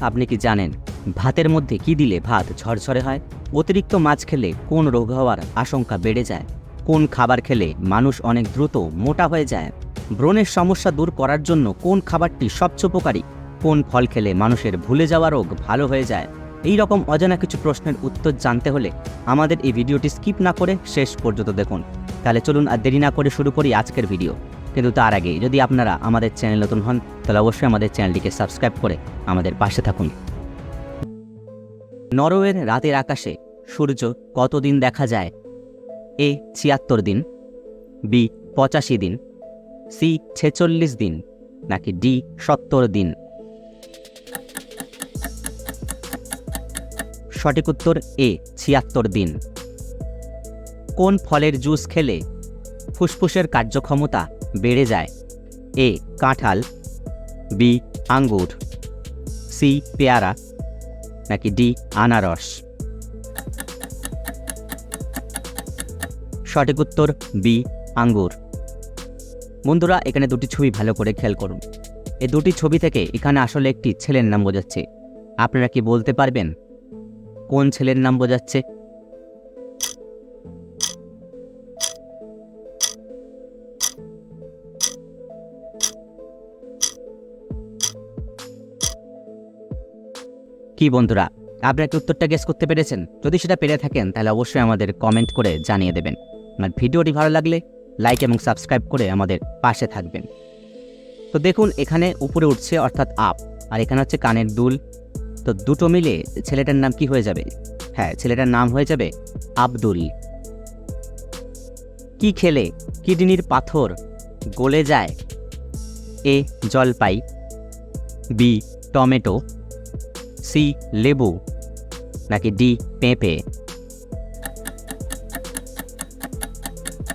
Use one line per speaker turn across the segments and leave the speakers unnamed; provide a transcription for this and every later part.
আপনি কি জানেন ভাতের মধ্যে কি দিলে ভাত ঝরঝরে হয়? অতিরিক্ত মাছ খেলে কোন রোগ হওয়ার আশঙ্কা বেড়ে যায়? কোন খাবার খেলে মানুষ অনেক দ্রুত মোটা হয়ে যায়? ব্রণের সমস্যা দূর করার জন্য কোন খাবারটি সবচেয়ে উপকারী? কোন ফল খেলে মানুষের ভুলে যাওয়া রোগ ভালো হয়ে যায়? এই রকম অজানা কিছু প্রশ্নের উত্তর জানতে হলে আমাদের এই ভিডিওটি স্কিপ না করে শেষ পর্যন্ত দেখুন। তাহলে চলুন আর দেরি না করে শুরু করি আজকের ভিডিও। কিন্তু তার আগে যদি আপনারা আমাদের চ্যানেল নতুন হন, তাহলে অবশ্যই আমাদের চ্যানেলটিকে সাবস্ক্রাইব করে আমাদের পাশে থাকুন। নরওয়ের রাতের আকাশে সূর্য কতদিন দেখা যায়? এ, ছিয়াত্তর দিন, বি, পঁচাশি দিন, সি, ছেচল্লিশ দিন, নাকি ডি, সত্তর দিন? সঠিক উত্তর, এ, ছিয়াত্তর দিন। কোন ফলের জুস খেলে ফুসফুসের কার্যক্ষমতা বেড়ে যায়। এ, কাঁঠাল। বি, আঙ্গুর। সি, পেয়ারা। নাকি ডি, আনারস। সঠিক উত্তর বি, আঙ্গুর। বন্ধুরা, এখানে দুটি ছবি ভালো করে খেয়াল করুন। এই দুটি ছবি থেকে এখানে আসলে একটি ছেলের নাম বোঝাচ্ছে। আপনারা কি বলতে পারবেন? কোন ছেলের নাম বোঝাচ্ছে? কি বন্ধুরা, আপনারা কি উত্তরটা গেস করতে পেরেছেন? যদি সেটা পেরে থাকেন, তাহলে অবশ্যই আমাদের কমেন্ট করে জানিয়ে দেবেন। আর ভিডিওটি ভালো লাগলে লাইক এবং সাবস্ক্রাইব করে আমাদের পাশে থাকবেন। তো দেখুন, এখানে উপরে উঠছে অর্থাৎ আপ, আর এখানে হচ্ছে কানের দুল। তো দুটো মিলে ছেলেটার নাম কি হয়ে যাবে? হ্যাঁ ছেলেটার নাম হয়ে যাবে আব্দুল। কি খেলে? কিডনির পাথর গলে যায়? এ, জলপাই। B, tomato. সি লেবু, নাকি ডি পেঁপে?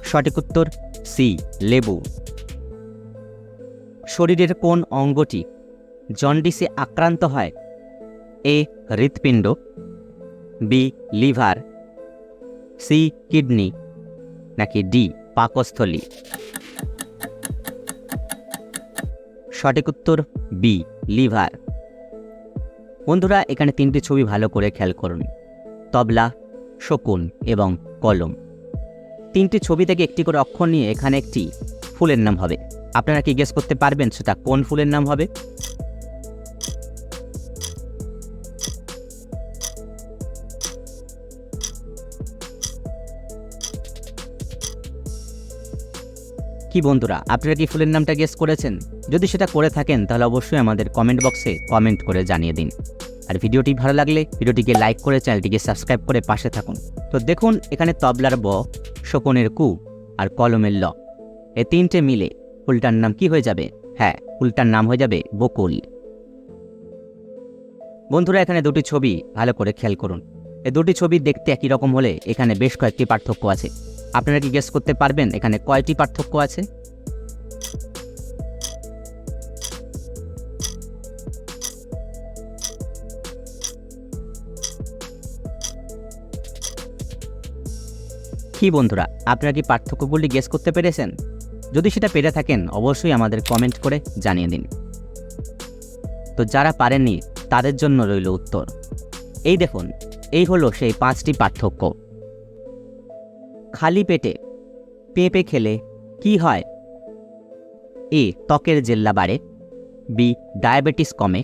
সঠিক উত্তর সি লেবু। শরীরের কোন অঙ্গটি জন্ডিসে আক্রান্ত হয়? এ, হৃৎপিণ্ড বি লিভার সি কিডনি, নাকি ডি পাকস্থলী? সঠিক উত্তর বি লিভার। বন্ধুরা, এখানে তিনটি ছবি ভালো করে খেয়াল করুন। তবলা, শকুন এবং কলম। তিনটি ছবি থেকে একটি করে অক্ষর নিয়ে এখানে একটি ফুলের নাম হবে। আপনারা কি গেস করতে পারবেন সেটা কোন ফুলের নাম হবে? কি বন্ধুরা, আপনারা কি ফুলের নামটা গেস করেছেন? যদি সেটা করে থাকেন, তাহলে অবশ্যই আমাদের কমেন্ট বক্সে কমেন্ট করে জানিয়ে দিন। আর ভিডিওটি ভালো লাগলে ভিডিওটিকে লাইক করে চ্যানেলটিকে সাবস্ক্রাইব করে পাশে থাকুন। তো দেখুন, এখানে তবলার ব, শকুনের কু আর কলমের ল। এ তিনটে মিলে ফুলটার নাম কি হয়ে যাবে? হ্যাঁ ফুলটার নাম হয়ে যাবে বকুল। বন্ধুরা, এখানে দুটি ছবি ভালো করে খেয়াল করুন। এ দুটি ছবি দেখতে একই রকম হলে এখানে বেশ কয়েকটি পার্থক্য আছে। আপনারা কি গেস করতে পারবেন এখানে কয়টি পার্থক্য আছে? কি বন্ধুরা, আপনারা কি পার্থক্যগুলি গেস করতে পেরেছেন? যদি সেটা পেরে থাকেন, অবশ্যই আমাদের কমেন্ট করে জানিয়ে দিন। তো যারা পারেননি, তাদের জন্য রইল উত্তর। এই দেখুন, এই হলো সেই পাঁচটি পার্থক্য। খালি পেটে, পেঁপে খেলে কি হয়? এ, ত্বকের জেল্লা বাড়ে। বি, ডায়াবেটিস কমে।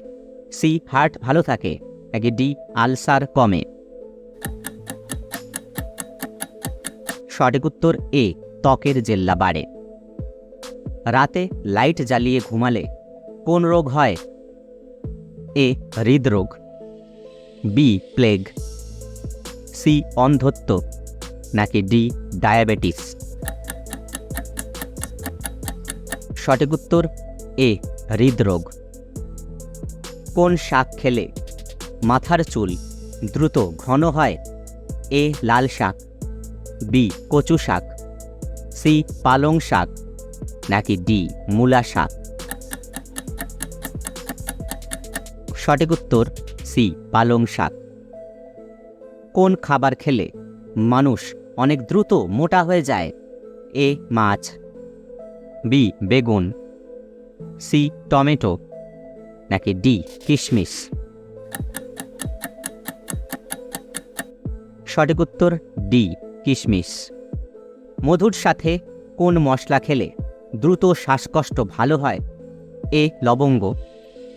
সি, হার্ট ভালো থাকে। নাকি ডি, আলসার কমে। সঠিক উত্তর এ, ত্বকের জেল্লা বাড়ে। রাতে লাইট জ্বালিয়ে ঘুমালে কোন রোগ হয়? এ, হৃদরোগ। B, plague. সি, অন্ধত্ব। নাকি ডি, ডায়াবেটিস। সঠিক উত্তর এ, হৃদরোগ। কোন শাক খেলে মাথার চুল দ্রুত ঘন হয়? এ, লাল শাক। বি, কচু শাক। সি, পালং শাক। নাকি ডি, মূলা শাক। সঠিক উত্তর, সি, পালং শাক। কোন খাবার খেলে মানুষ অনেক দ্রুত মোটা হয়ে যায়? এ, মাছ। বি, বেগুন। C, tomato. নাকি ডি, কিশমিশ। সঠিক উত্তর, ডি। কিশমিশ। মধুর সাথে কোন মশলা খেলে দ্রুত শ্বাসকষ্ট ভালো হয়? এ লবঙ্গ,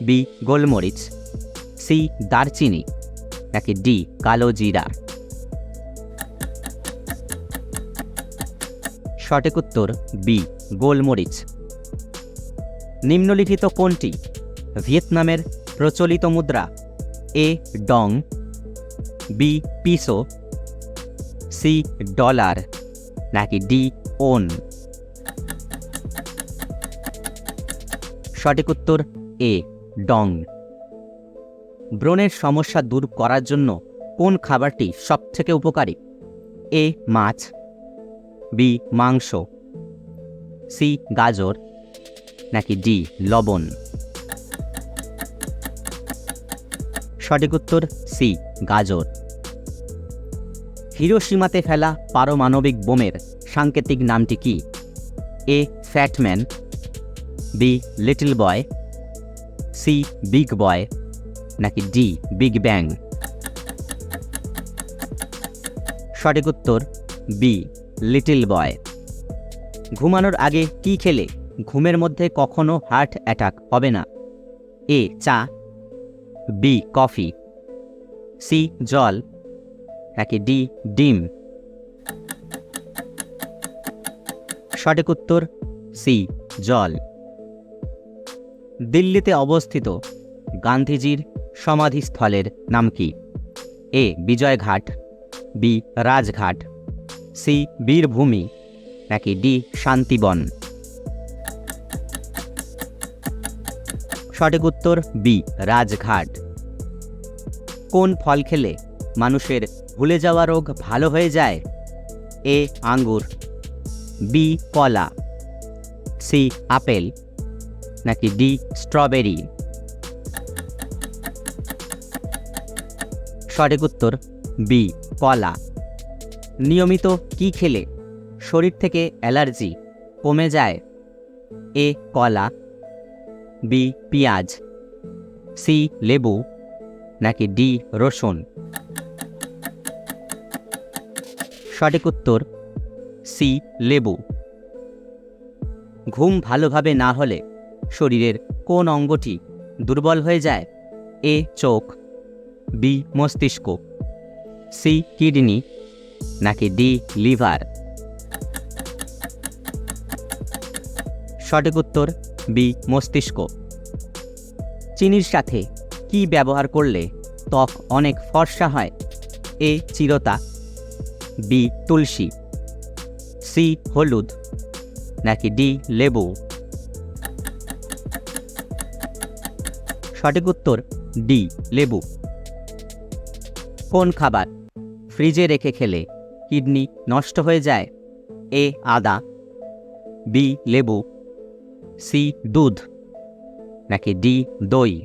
বি গোলমরিচ, সি দারচিনি, নাকি ডি কালো জিরা? সঠিক উত্তর, বি গোলমরিচ। নিম্নলিখিত কোনটি? ভিয়েতনামের প্রচলিত মুদ্রা, A dong, B peso C, dollar, নাকি ডি, ওন? সঠিক উত্তর, এ, ডং। ব্রণের সমস্যা দূর করার জন্য কোন খাবারটি সবথেকে উপকারী? এ, মাছ, বি, মাংস, সি, গাজর, নাকি ডি, লবণ? সঠিক উত্তর, সি, গাজর। হিরোসীমাতে ফেলা পারমাণবিক বোমের সাংকেতিক নামটি কি? A, fat man, B, little boy, C, big boy, নাকি ডি, বিগ ব্যাং? সঠিক উত্তর, বি, লিটল বয়। ঘুমানোর আগে কি খেলে ঘুমের মধ্যে কখনো হার্ট অ্যাটাক হবে না? এ, চা, বি, কফি, সি, জল নাকি ডি, ডিম। সঠিক উত্তর, সি, জল। দিল্লিতে অবস্থিত গান্ধীজির সমাধিস্থলের নাম কি? A, Vijayghat, B, Rajghat, C, Veerbhumi, নাকি ডি, শান্তিবন। সঠিক উত্তর, বি, রাজঘাট। কোন ফল খেলে মানুষের ভুলে যাওয়া রোগ ভালো হয়ে যায়। এ, আঙ্গুর। বি, কলা। C, apple. নাকি ডি, স্ট্রবেরি। সঠিক উত্তর, বি, কলা। নিয়মিত কি খেলে? শরীর থেকে অ্যালার্জি কমে যায়। এ, কলা। বি, পেঁয়াজ। সি, লেবু। নাকি ডি, রসুন। সঠিক উত্তর সি, লেবু। ঘুম ভালোভাবে না হলে শরীরের কোন অঙ্গটি দুর্বল হয়ে যায়? এ, চোখ। বি, মস্তিষ্ক। C, kidney. নাকি ডি, লিভার। সঠিক উত্তর বি, মস্তিষ্ক। চিনির সাথে কি ব্যবহার করলে ত্বক অনেক ফর্সা হয়? এ, চিরতা। বি তুলসী। সি হলুদ। নাকি ডি লেবু। সঠিক উত্তর ডি লেবু। কোন খাবার ফ্রিজে রেখে খেলে কিডনি নষ্ট হয়ে যায়? এ আদা। বি লেবু। সি দুধ। নাকি ডি দই।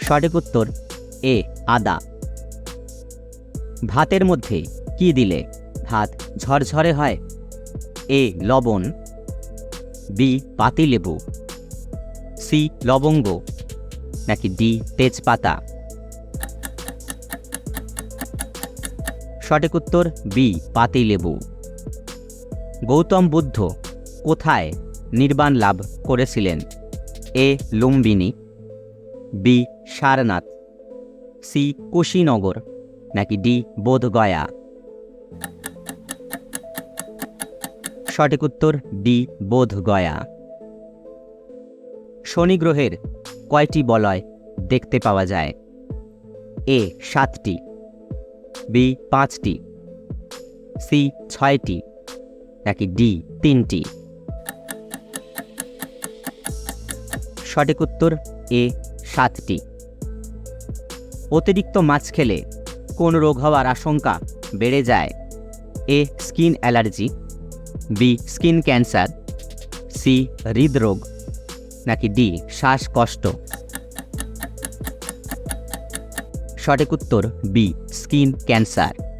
সঠিক উত্তর এ আদা। ভাতের মধ্যে কি দিলে ভাত ঝরঝরে হয়? এ, লবণ। বি পাতিলেবু সি, লবঙ্গ। নাকি ডি, তেজপাতা। সঠিক উত্তর, বি পাতিলেবু গৌতম বুদ্ধ কোথায় নির্বাণ লাভ করেছিলেন? A, Lumbini. B, Sarnath. C, Kushinagar. নাকি ডি বোধগয়া? সঠিক উত্তর, ডি বোধগয়া। শনি গ্রহের কয়টি বলয় দেখতে পাওয়া যায়? এ, সাতটি। বি, পাঁচটি। সি, ছয়টি। নাকি ডি, তিনটি? সঠিক উত্তর, এ, সাতটি। অতিরিক্ত মাছ খেলে কোন রোগ হওয়ার আশঙ্কা বেড়ে যায়? A, skin allergy, B, skin cancer, C, হৃদরোগ, নাকি ডি, শ্বাসকষ্ট? সঠিক উত্তর, বি, স্কিন ক্যান্সার।